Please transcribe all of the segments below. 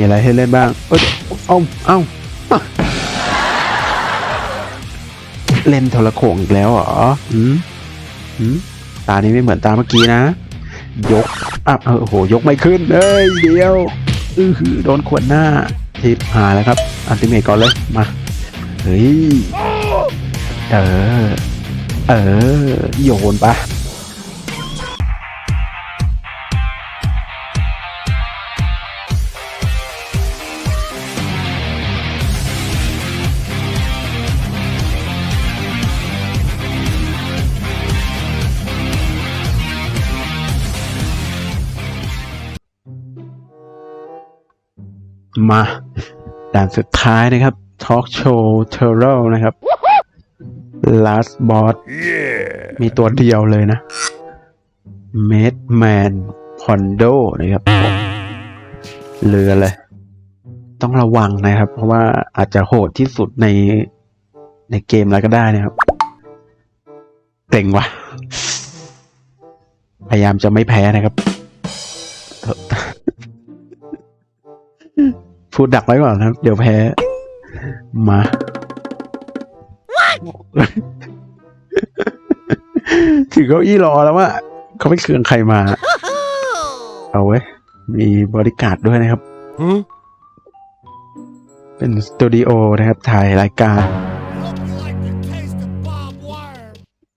มีอะไรให้เล่นบ้าง เอ้ยเอ้าเอ้าเล่นโทรโขงอีกแล้วเหรอหืมหืมตานี้ไม่เหมือนตาเมื่อกี้นะ ยกอัพเออโอ้โห ยกไม่ขึ้น เอ้ย เดียว อือหือโดนขวดหน้าทิปหาแล้วครับ อันติเมตก่อนเลย มา เฮ้ย เออ เออ โยนปะ มาด่านสุดท้ายนะครับ Talk Show t u r r e l นะครับ Last Boss มีตัวเดียวเลยนะ Made Man Pondo นะครับผมเรือเลย ต้องระวังนะครับ เพราะว่าอาจจะโหดที่สุดในในเกมแล้วก็ได้นะครับเต็งว่ะพยายามจะไม่แพ้นะครับ พูดดักไว้ก่อนนะครับ เดี๋ยวแพ้ มา ถือเก้าอี้รอแล้วว่าเขาไม่เคืองใครมา เอาไว้ยมีบริการดด้วยนะครับ Huh? เป็นสตูดิโอนะครับถ่ายรายการ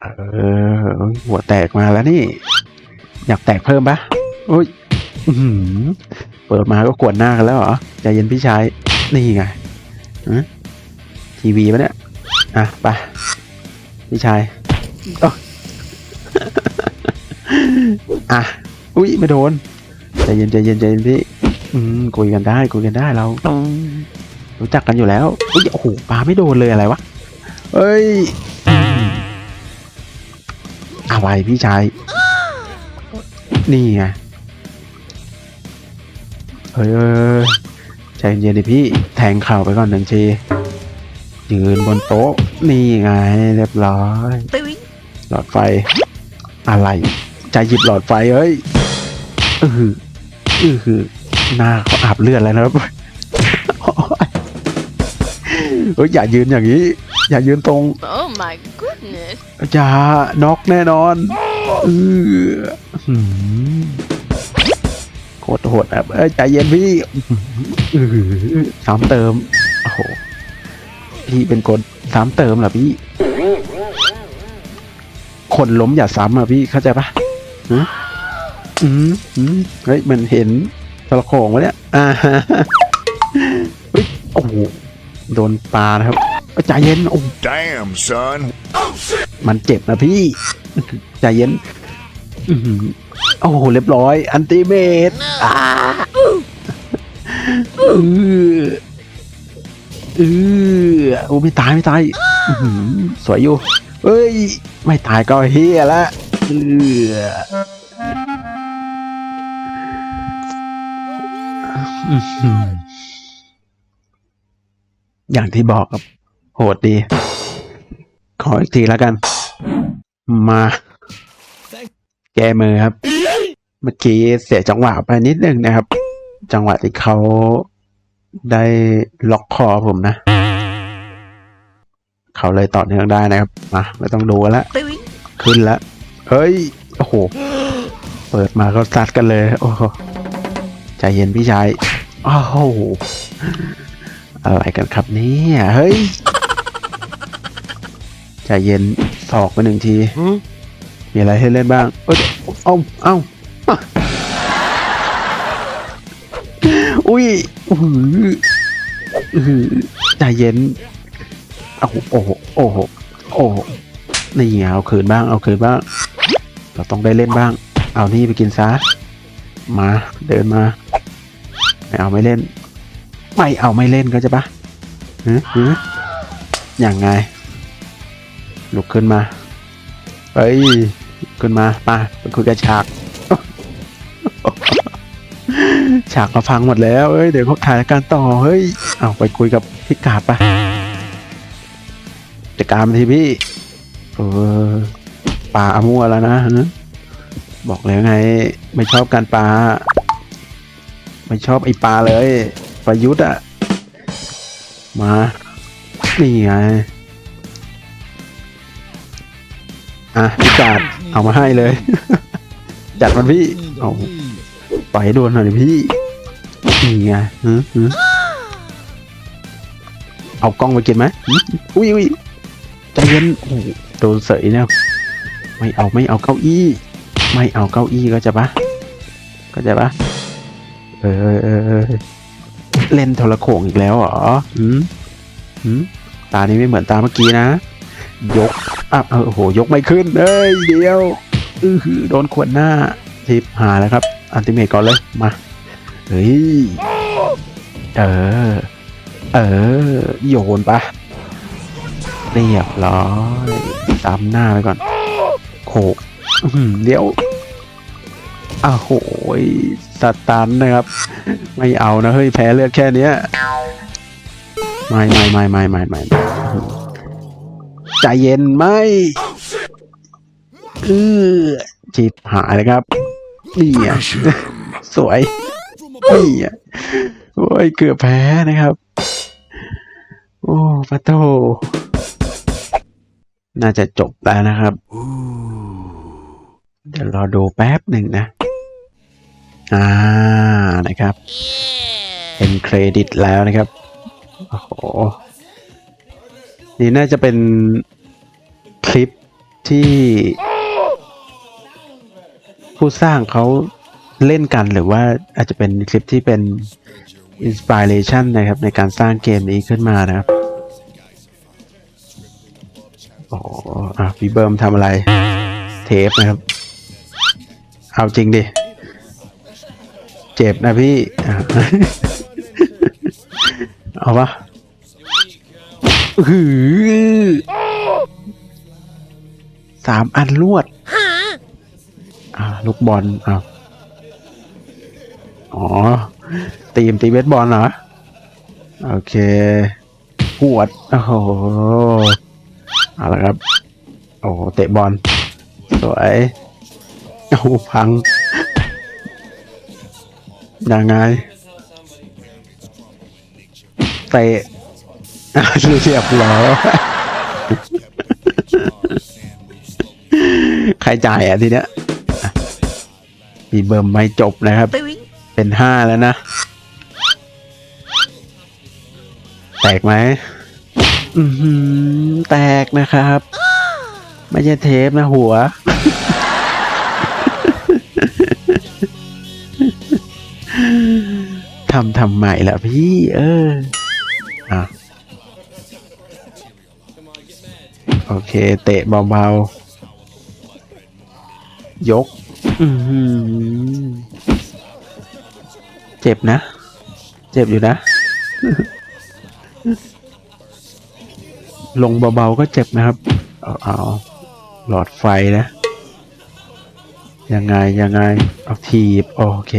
เออเอ้ยหัวแตกมาแล้วนี่ อยากแตกเพิ่มปะโอ้ยอื้อหือ เปิดมาก็กวนหน้ากันแล้วเหรอใจเย็นพี่ชาย นี่ไงทีวีปะเนี่ย อะไปพี่ชายอ้อะ อุ้ยไม่โดน ใจเย็นใจเย็นใจเย็นพี่ อืมคุยกันได้คุยกันได้เรา รู้จักกันอยู่แล้ว อุ้ยโอ้โหปลาไม่โดนเลยอะไรวะ เอ้ยอะไรพี่ชาย นี่ไง เฮ้ยเอ้ยใจเย็นดิพี่ แทงเข่าไปก่อนหนึ่งทียืนบนโต๊ะ นี่ไง เรียบร้อย หลอดไฟ อะไรใจหยิบหลอดไฟเอ้ยอือหืออือหือหน้าเขาอาบเลือดแล้วนะครับเฮ้ยอย่ายืนอย่างนี้ อย่ายืนตรง Oh my goodness. อย่าน็อกแน่นอนเออหืม โคตรโหดแบบเอ้ยใจเย็นพี่อื้อหือซ้ำเติม โอ้โห พี่เป็นคนซ้ำเติมเหรอพี่ คนล้มอย่าซ้ำอะพี่เข้าใจปะฮะอืมอืมเฮ้ยมันเห็นตะละโขงวะเนี่ย อ่าฮะเฮ้ยโอ้โห โดนปลานะครับเอ้ยใจเย็นโอ้ Damn, son. มันเจ็บนะพี่ ใจเย็นอื้อหือ โอ้โหเรียบร้อย อันติเมตอ่าเออเออโอ้ไม่ตายไม่ตายสวยอยู่เอ้ย ไม่ตายก็เฮียละเอออื้อออย่างที่บอกครับ โหดดี ขออีกทีแล้วกัน มา แก้มือครับ เมื่อกี้เสียจังหวะไปนิดนึงนะครับ จังหวะที่เขาได้ล็อกคอผมนะ เขาเลยต่อเนื่องได้นะครับมาไม่ต้องดูแล้วขึ้นแล้วเฮ้ยโอ้โห เปิดมาก็ซัดกันเลย โอ้โหใจเย็นพี่ชายโอ้โหอะไรกันครับเนี่ยเฮ้ยใจเย็นสอกไปหนึ่งที มีอะไรให้เล่นบ้าง เอ้ยเอ้าเอ้าอุ้ยอือหืออื้อหือใจเย็นเอาโอ้โหโอ้โหโอ้โหนี่เอาคืนบ้าง เอาคืนบ้าง เราต้องได้เล่นบ้าง เอานี่ไปกินซะ มา เดินมา ไม่เอาไม่เล่น ไม่เอาไม่เล่นก็จะปะหือหืออย่างไงลุกขึ้นมา เฮ้ยขึ้นมามาไปคุยกับฉาก ฉากมาพังหมดแล้วเฮ้ยเดี๋ยวเขาถ่ายรายการต่อเฮ้ยเอาไปคุยกับพี่กาดปะจัดการมันทีพี่เออปลาอามัวแล้วนะฮะบอกแล้วไง ไม่ชอบการปลาไม่ชอบไอปลาเลย ประยุทธ์อะมานี่ไง อะพี่จัดเอามาให้เลย จัดมันพี่เอาปล่อยให้โดนหน่อยดิพี่นี่ไงหือหือเอากล้องไปกินไหมหืออุ้ยอุ้ยใจเย็นโอ้โหโดนเสยเนี่ยไม่เอาไม่เอาเก้าอี้ ไม่เอาเก้าอี้ก็จะปะก็จะปะเออเออเออเออเล่นโทรโขงอีกแล้วเหรอหืมหืมตานี้ไม่เหมือนตาเมื่อกี้นะ ยกอะเออโอ้โห ยกไม่ขึ้นเอ้ย เดียว อือหือโดนขวดหน้าทิปหาแล้วครับ อันติเมตก่อนเลย มา เฮ้ย เออ เออ โยนปะเรียบร้อยตามหน้าไปก่อนโขกอื้อหือเดี๋ยวอ้าโหยสตันนะครับ ไม่เอานะ เฮ้ย แพ้เลือดแค่เนี้ย ไม่ไม่ไม่ไม่ไม่ไม่ไม่ ใจเย็นไม่เออจิบหายเลยครับ นี่อะสวย นี่อะโอ้ยเกือบแพ้นะครับ โอ้ปะโต น่าจะจบแล้วนะครับ เดี๋ยวรอดูแป๊บหนึ่งนะ อ่านะครับ เป็นเครดิตแล้วนะครับ โอ้โห นี่น่าจะเป็น คลิปที่ผู้สร้างเขาเล่นกันหรือว่าอาจจะเป็นคลิปที่เป็นอินสปิเรชันนะครับ ในการสร้างเกมนี้ขึ้นมานะครับโอ้อะพี่เบิร์มทำอะไร เทปนะครับ เอาจริงดิ เจ็บนะพี่ เอาปะหือ สามอันลวดอ่าลูกบอลอ่าอ๋อ ตีมตีเบสบอลเหรอ โอเคหวด โอ้โหเอาละครับ โอ้เตะบอล สวยโอ้พัง ยังไง เตะอะเรียบร้อย ใครจ่ายอะทีเนี้ยอะมีเบิ่มไม่จบนะครับ เป็นห้าแล้วนะ แตกไหมอือหือแตกนะครับ ไม่ใช่เทปนะหัว ทำทำใหม่ละพี่ เอออะโอเค เตะเบาๆ ยก อืเจ็บนะ เจ็บอยู่นะ ลงเบาๆก็เจ็บนะครับ เอาเอาหลอดไฟนะ ยังไง ยังไง เอาทีบ โอเค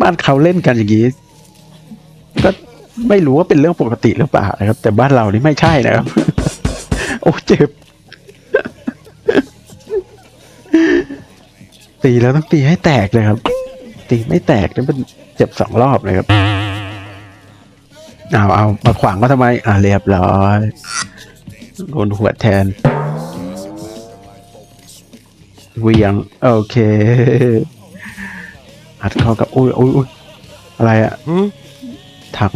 บ้านเขาเล่นกันอย่างนี้ ก็ไม่รู้ว่าเป็นเรื่องปกติหรือเปล่านะครับ แต่บ้านเรานี่ไม่ใช่นะครับ โอ้เจ็บ ตีแล้วต้องตีให้แตกเลยครับ ตีไม่แตกนี่มันเจ็บสองรอบเลยครับเอาเอามาขวางก็ทำไม อ่าเรียบร้อยโดนหัวแทนเหวียง โอเคอัดเข้ากับอุ้ยอุ้ยอุ้ยอะไรอะถัง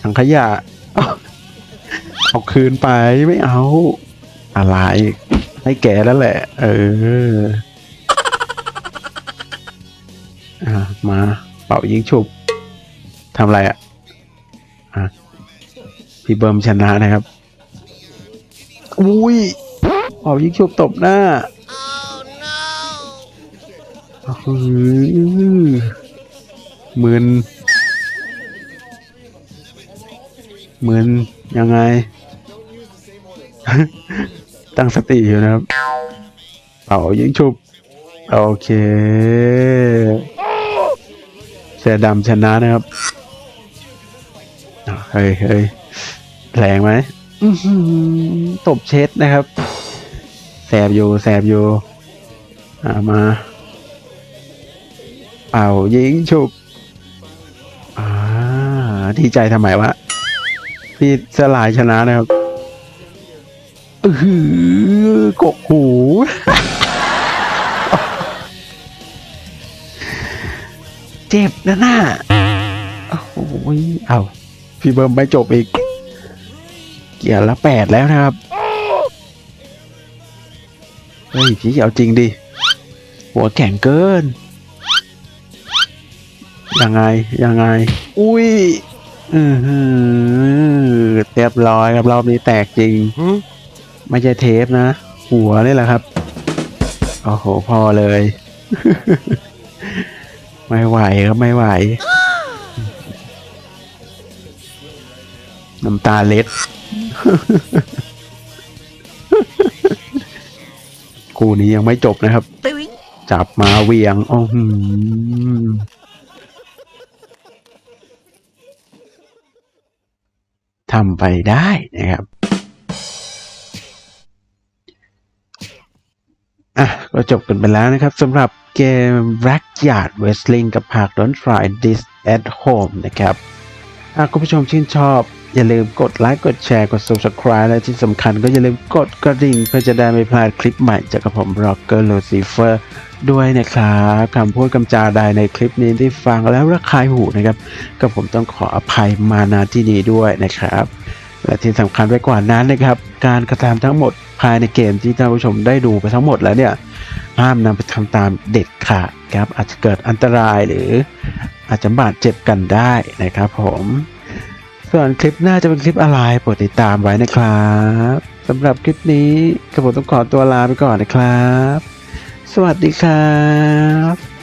ถังขยะเอาเอาคืนไปไม่เอา อะไร ให้แกแล้วแหละ เออ อ่ามาเป่ายิงฉุบทำอะไรอะอะพี่เบิร์มชนะนะครับ อุ้ยเป่ายิงฉุบตบหน้าโอ้โหมืนหมืนยังไง ตั้งสติอยู่นะครับเป่ายิงฉุบ โอเค อดำชนะนะครับอะเฮ้ยเฮ้ยแรงไหมอื้อหือตบเช็ดนะครับ แสบอยู่ แสบอยู่อ่ามา เป่ายิงฉุบดีใจทำไมวะ พี่สลายชนะนะครับ อือหือกกหู เจ็บนะน่าโอ้โหเอาพี่เบิร์มไม่จบอีก เกียร์ละแปดแล้วนะครับ เฮ้ยพี่เอาจริงดิ หัวแข็งเกิน ยังไง ยังไง อุ้ยอือหือเรียบร้อยครับรอบนี้แตกจริง ไม่ใช่เทปนะ หัวนี่แหละครับ โอ้โห พอเลย ไม่ไหวครับไม่ไหว น้ำตาเล็ด คู่นี้ยังไม่จบนะครับ จับมาเหวียงโอ้โหอทำไปได้นะครับ อะ ก็จบกันไปแล้วนะครับสำหรับ เกม Backyard Wrestling กับภาค Don't Try This at Home นะครับหากคุณผู้ชมชื่นชอบ อย่าลืมกดไลค์กดแชร์กด Subscribe และที่สำคัญก็อย่าลืมกดกระดิ่ง เพื่อจะได้ไม่พลาดคลิปใหม่จากกับผม Rocker Lucifer ด้วยนะครับคำพูดคำจาใดในคลิปนี้ที่ฟังแล้วระคายหูนะครับก็ผมต้องขออภัยมาณที่นี้ด้วยนะครับ และที่สำคัญไปกว่านั้นนะครับ การกระทำทั้งหมดภายในเกมที่ท่านผู้ชมได้ดูไปทั้งหมดแล้วเนี่ย ห้ามนำไปทำตามเด็ดขาดครับ อาจจะเกิดอันตรายหรืออาจจะบาดเจ็บกันได้นะครับผมส่วนคลิปหน้าจะเป็นคลิปอะไรโปรดติดตามไว้นะครับสำหรับคลิปนี้กระผมต้องขอตัวลาไปก่อนนะครับ สวัสดีครับ